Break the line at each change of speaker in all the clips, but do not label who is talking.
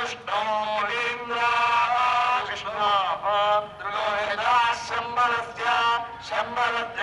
విష్ణు కృష్ణ శంబలస్య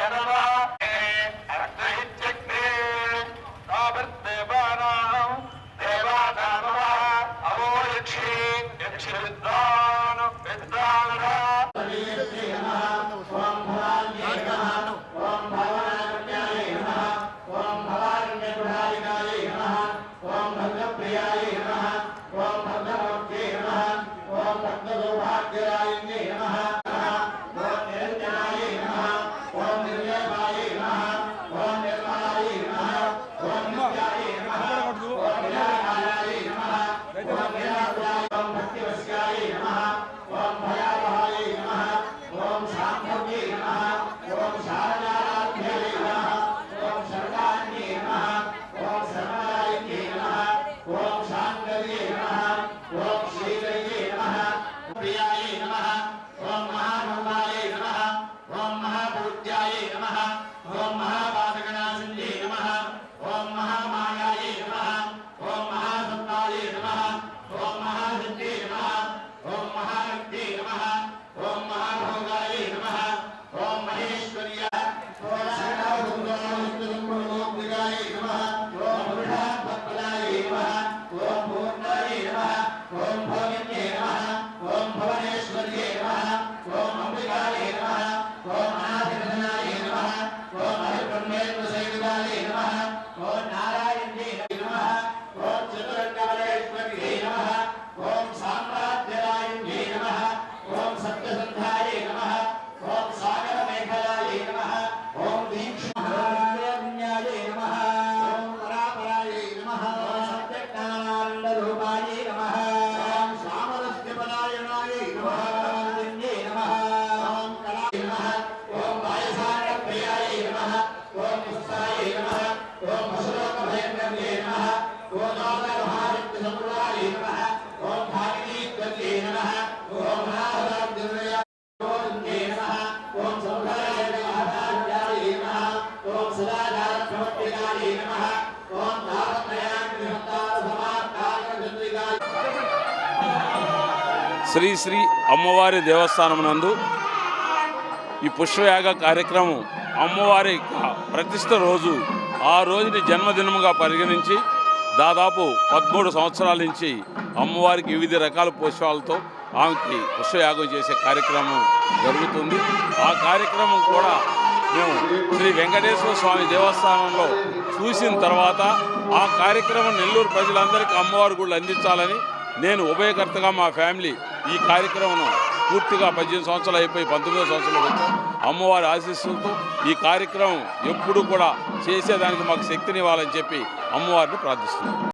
দেয়
శ్రీ శ్రీ అమ్మవారి దేవస్థానం నందు ఈ పుష్పయాగ కార్యక్రమం అమ్మవారి ప్రతిష్ట రోజు ఆ రోజుని జన్మదినముగా పరిగణించి దాదాపు పదమూడు సంవత్సరాల నుంచి అమ్మవారికి వివిధ రకాల పుష్పాలతో ఆమెకి పుష్పయాగం చేసే కార్యక్రమం జరుగుతుంది. ఆ కార్యక్రమం కూడా మేము శ్రీ వెంకటేశ్వర స్వామి దేవస్థానంలో చూసిన తర్వాత ఆ కార్యక్రమం నెల్లూరు ప్రజలందరికీ అమ్మవారి గుళ్ళు అందించాలని నేను ఉభయకర్తగా మా ఫ్యామిలీ ఈ కార్యక్రమం పూర్తిగా పద్దెనిమిది సంవత్సరాలు అయిపోయి పంతొమ్మిదో సంవత్సరాలు వచ్చాం. అమ్మవారి ఆశీస్సులతో ఈ కార్యక్రమం ఎప్పుడు కూడా చేసేదానికి మాకు శక్తినివ్వాలని చెప్పి అమ్మవారిని ప్రార్థిస్తున్నాం.